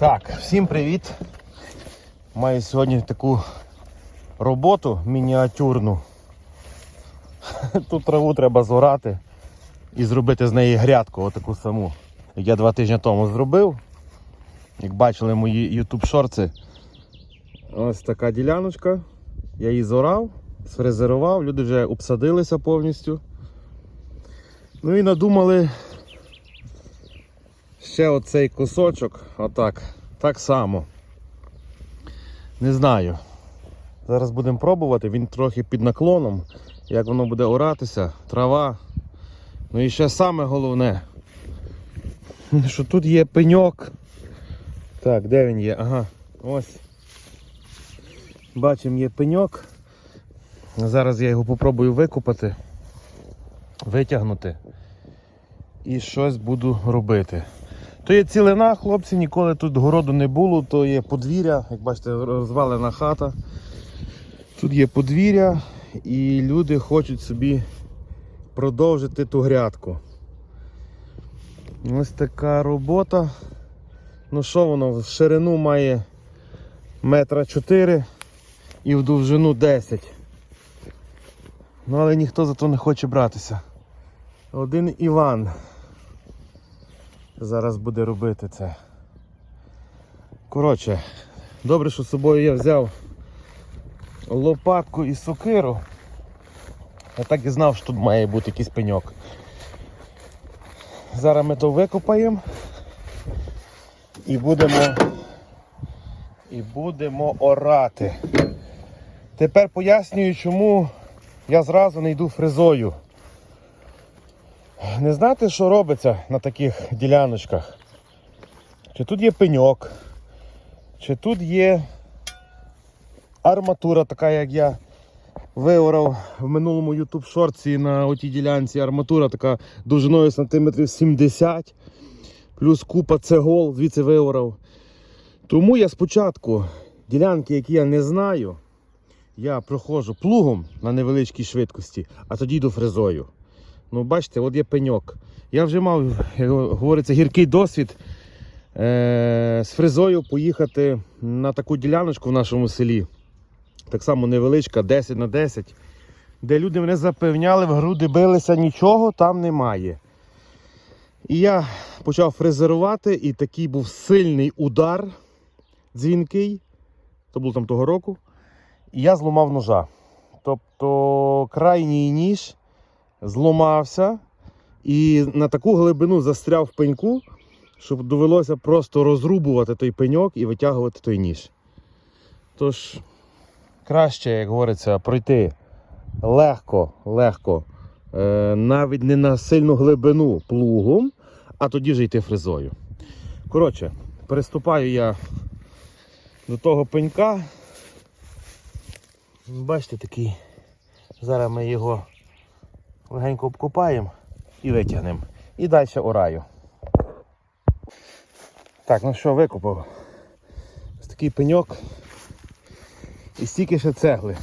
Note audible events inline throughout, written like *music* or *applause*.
Так, всім привіт. Маю сьогодні таку роботу мініатюрну. *laughs* Тут траву треба зорати і зробити з неї грядку, отаку саму. Як я два тижні тому зробив. Як бачили мої YouTube шорти, ось така діляночка. Я її зорав, сфрезерував, люди вже обсадилися повністю. Ну і надумали ще оцей кусочок, отак, так само. Не знаю. Зараз будемо пробувати, він трохи під наклоном, як воно буде оратися, трава. Ну і ще саме головне, *laughs* що тут є пеньок. Так, де він є? Ага, ось. Бачимо, є пеньок. Зараз я його попробую викопати, витягнути і щось буду робити. То є цілина, хлопці, ніколи тут городу не було, то є подвір'я, як бачите, розвалена хата. Тут є подвір'я і люди хочуть собі продовжити ту грядку. Ось така робота. Ну що воно, в ширину має метра 4 і в довжину 10. Ну але ніхто за то не хоче братися. Один Іван зараз буде робити це. Коротше, добре, що з собою я взяв лопатку і сокиру. Я так і знав, що тут має бути якийсь пеньок. Зараз ми то викопаємо і будемо і будемо орати. Тепер пояснюю, чому я зразу не йду фрезою. Не знаєте, що робиться на таких діляночках? Чи тут є пеньок, чи тут є арматура, така як я виорав в минулому YouTube шорці на отій ділянці. Арматура така довжиною сантиметрів 70, плюс купа цегол, звідси виорав. Тому я спочатку ділянки, які я не знаю, я проходжу плугом на невеличкій швидкості, а тоді йду фрезою. Ну, бачите, от є пеньок. Я вже мав, як говориться, гіркий досвід е- з фрезою поїхати на таку діляночку в нашому селі. Так само невеличка, 10 на 10, де люди мене запевняли, в груди билися, нічого там немає. І я почав фрезерувати, і такий був сильний удар дзвінкий. То було там того року. І я зламав ножа. Тобто крайній ніж зламався і на таку глибину застряв в пеньку, щоб довелося просто розрубувати той пеньок і витягувати той ніж. Тож, краще, як говориться, пройти легко, легко, е, навіть не на сильну глибину плугом, а тоді вже йти фрезою. Коротше, переступаю я до того пенька. Бачите, такий. Зараз ми його легенько обкопаємо і витягнемо. І далі ораю. Так, ну що, викопав. Ось такий пеньок. І стільки ще цегли.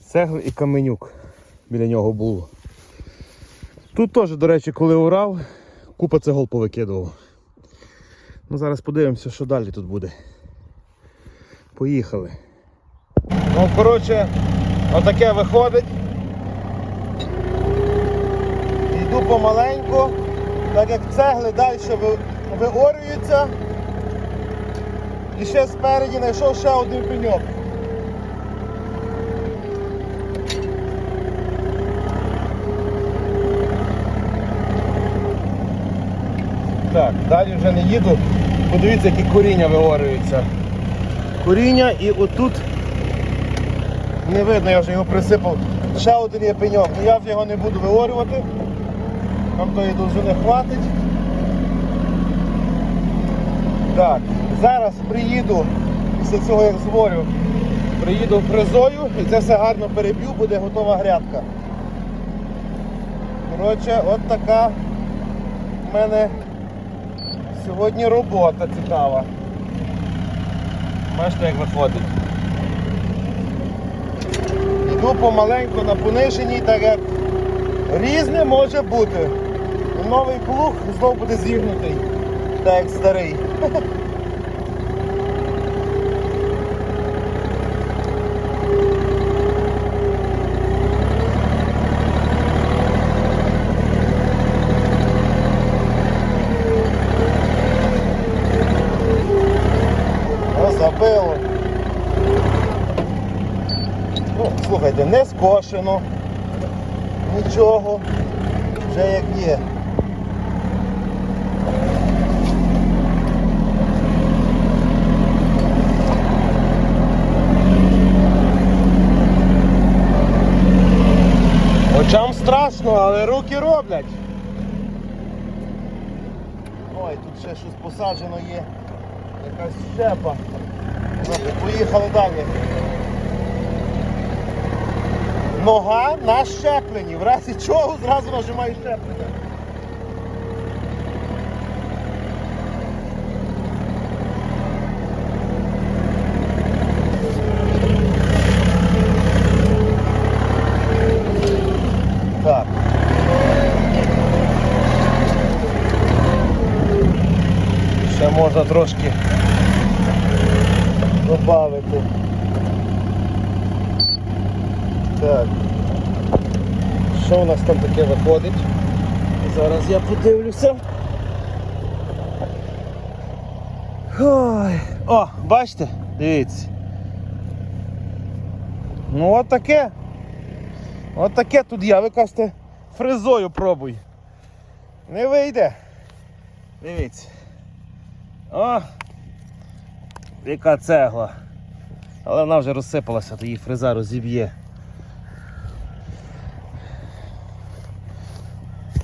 Цегли і каменюк біля нього було. Тут теж, до речі, коли орав, купа цегол повикидував. Ну зараз подивимося, що далі тут буде. Поїхали. Ну, коротше, отаке виходить. Йду помаленьку, так як цегли далі ви- виорюються. І ще спереді знайшов ще один пеньок. Так, далі вже не їду. Подивіться, які коріння виорюються. Коріння і отут не видно, я вже його присипав. Ще один є пеньок, але я вже його не буду виорювати. Нам тої довжини хватить. Так, зараз приїду, після цього як зворю, приїду фрезою і це все гарно переб'ю, буде готова грядка. Коротше, от така в мене сьогодні робота цікава. Бачите, як виходить. Йду помаленьку на пониженій, так як різне може бути. новий плуг знов буде зігнутий, так як старий. *laughs* О, забило. Ну, слухайте, не скошено. Нічого. Вже як є. Очам страшно, але руки роблять. Ой, тут ще щось посаджено є. Якась щепа. Поїхали далі. Нога на щепленні. В разі чого зразу нажимаю щеплення. Ще можна трошки добавити. Так. У нас там таке виходить? Зараз я подивлюся. Ой. О, бачите? Дивіться. Ну от таке. От таке тут я. Ви кажете, фрезою пробуй. Не вийде. Дивіться. О! Яка цегла. Але вона вже розсипалася, то її фреза розіб'є.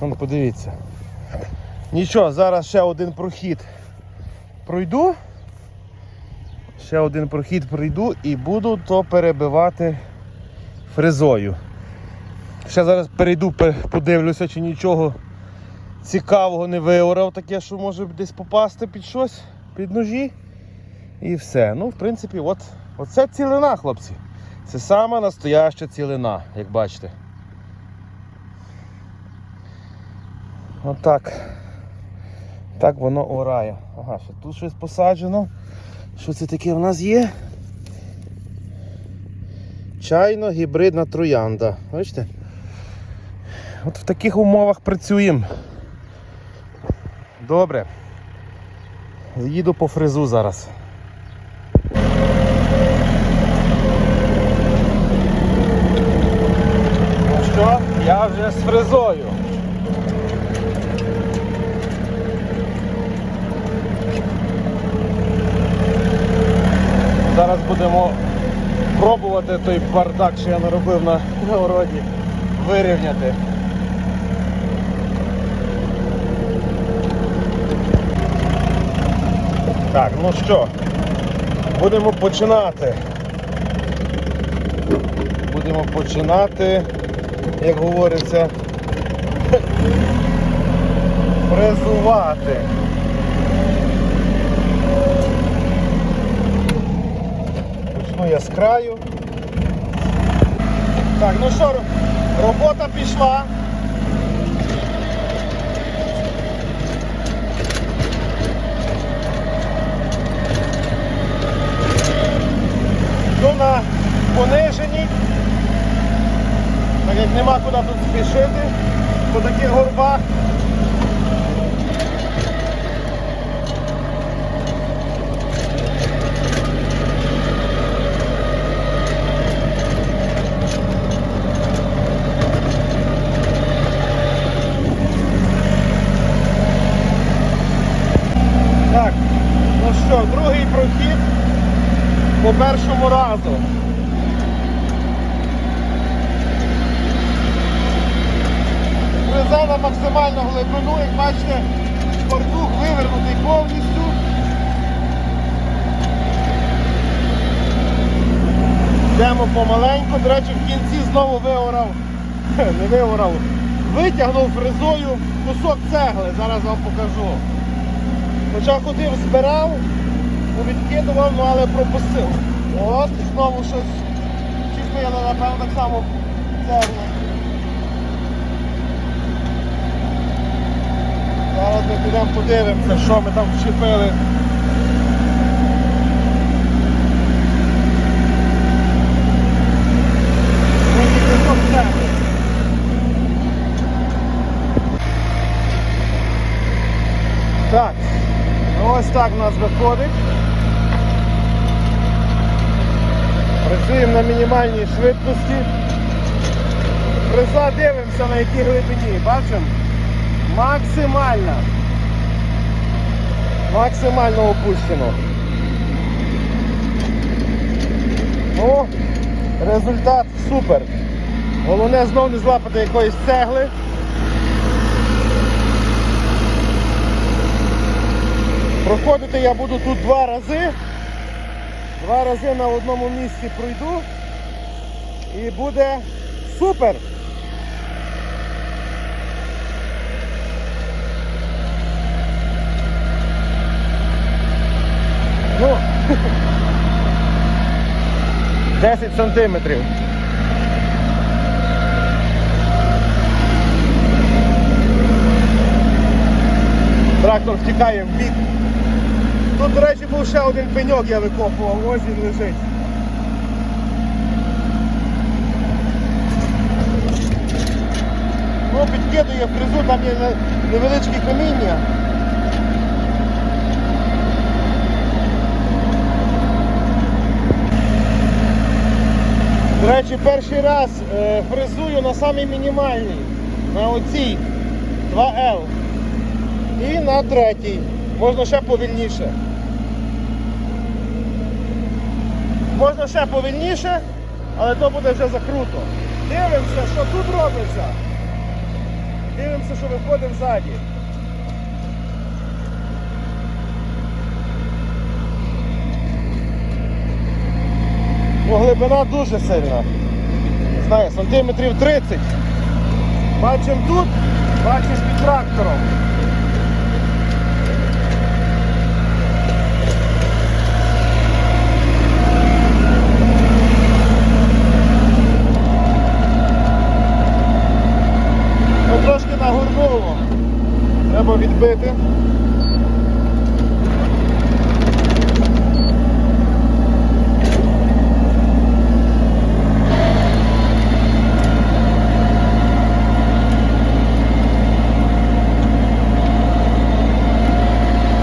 Ну, подивіться. Нічого, зараз ще один прохід пройду. Ще один прохід пройду і буду то перебивати фрезою. Ще зараз перейду, подивлюся, чи нічого цікавого не виорав, таке, що може десь попасти під щось, під ножі. І все. Ну, в принципі, от, оце цілина, хлопці. Це сама настояща цілина, як бачите. Отак. Так воно орає. Ага, ще тут щось посаджено. Що це таке в нас є? Чайно гібридна троянда. Бачите? От в таких умовах працюємо. Добре. Їду по фрезу зараз. Ну що, я вже з фрезою. Зараз будемо пробувати той бардак, що я наробив на, на городі, вирівняти. Так, ну що, будемо починати. Будемо починати, як говориться, *laughs* фрезувати. Почну я з краю. Так, ну що, робота пішла. Йду на пониженій. Так як нема куди тут спішити, по таких горбах. Так, ну що, другий прохід по першому разу. Фреза на максимальну глибину, як бачите, шпартух вивернутий повністю. Йдемо помаленьку, до речі, в кінці знову виорав, *laughs* не виорав, витягнув фрезою кусок цегли, зараз вам покажу. Хоча ходив, збирав, ну, відкидував, ну але пропустив. От, знову щось чіпили, напевно, так само цеглу. Йдемо подивимося, що ми там вчепили. Так, ось так у нас виходить. Працюємо на мінімальній швидкості. Фреза дивимося на якій глибині. Бачимо? Максимально. Максимально опущено. Ну, результат супер. Головне знов не злапати якоїсь цегли. Проходити я буду тут два рази. Два рази на одному місці пройду. І буде супер! Ну, *laughs* 10 сантиметрів. Трактор втікає в бік. Тут, до речі, був ще один пеньок, я викопував, ось він лежить. Ну, підкидує фрезу, там є невеличкі каміння. До речі, перший раз е, фрезую на самій мінімальній, на оцій 2L. І на третій. Можна ще повільніше. Можна ще повільніше, але то буде вже закруто. Дивимося, що тут робиться. Дивимося, що виходить ззаді. Ну, глибина дуже сильна. Не знаю, сантиметрів 30. Бачимо тут, бачиш під трактором. Ну, трошки нагорнуло. Треба відбити.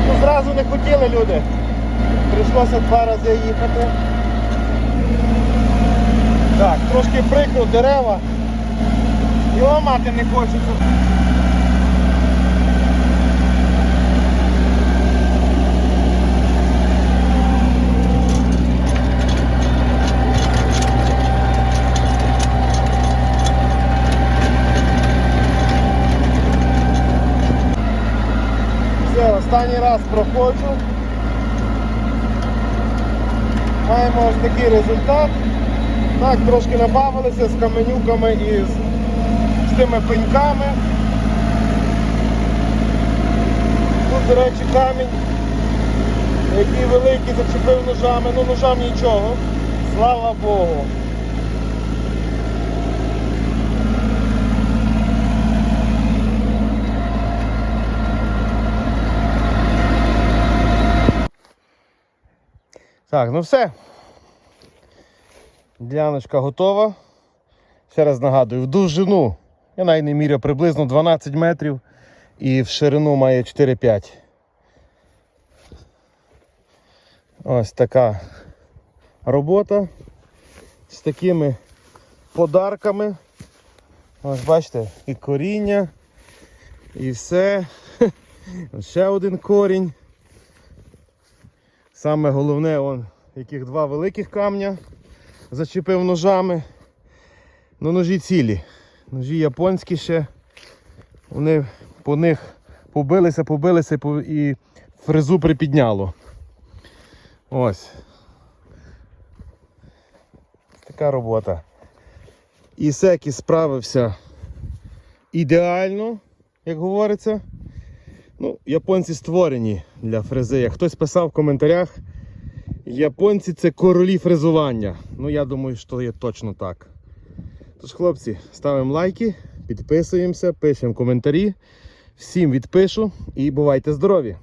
Ну, зразу не хотіли люди. Прийшлося два рази їхати. Так, трошки прикро дерева. І ламати не хочеться. Все, останній раз проходжу. Маємо ось такий результат. Так, трошки набавилися з каменюками і з, з тими пеньками. Тут, до речі, камінь, який великий зачепив ножами. Ну ножам нічого. Слава Богу. Так, ну все. Діляночка готова. Ще раз нагадую, в довжину, я навіть не міряю, приблизно 12 метрів і в ширину має 4-5. Ось така робота з такими подарками. Ось бачите, і коріння, і все. *laughs* Ще один корінь. Саме головне, он, яких два великих камня зачепив ножами. Ну ножі цілі. Ножі японські ще. Вони по них побилися, побилися і фрезу припідняло. Ось. Така робота. І Секі справився ідеально, як говориться. Ну, японці створені для фрези. Як хтось писав в коментарях, японці це королі фрезування. Ну, я думаю, що є точно так. Тож, хлопці, ставимо лайки, підписуємося, пишемо коментарі. Всім відпишу і бувайте здорові!